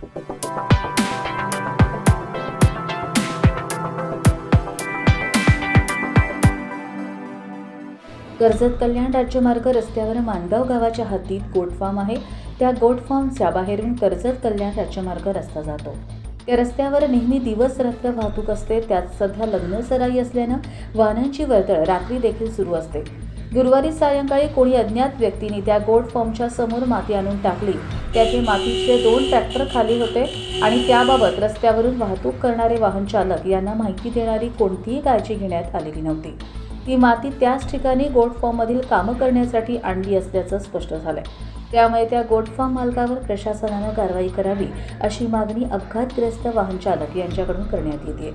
कर्जत कल्याण राज्यमार्ग रस्त्यावर मानगाव गावाच्या हद्दीत गोट फार्म आहे. त्या गोट फार्मच्या बाहेरून कर्जत कल्याण राज्यमार्ग रस्ता जातो. त्या रस्त्यावर नेहमी दिवस रात्र वाहतूक असते. त्यात सध्या लग्न सराई असल्यानं वाहनांची वर्दळ रात्री देखील सुरू असते. गुरुवारी सायंकाळी कोणी अज्ञात व्यक्तीने त्या गोड फॉर्मच्या समोर माती आणून टाकली. त्याचे मातीचे दोन ट्रॅक्टर खाली होते आणि त्याबाबत रस्त्यावरून वाहतूक करणारे वाहन चालक यांना माहिती देणारी कोणतीही काळजी घेण्यात आलेली नव्हती. ती माती त्याच ठिकाणी गोट फॉर्ममधील कामं करण्यासाठी आणली असल्याचं स्पष्ट झालंय. त्यामुळे त्या गोट फार्म मालकावर प्रशासनानं कारवाई करावी अशी मागणी अपघातग्रस्त वाहन चालक यांच्याकडून करण्यात येते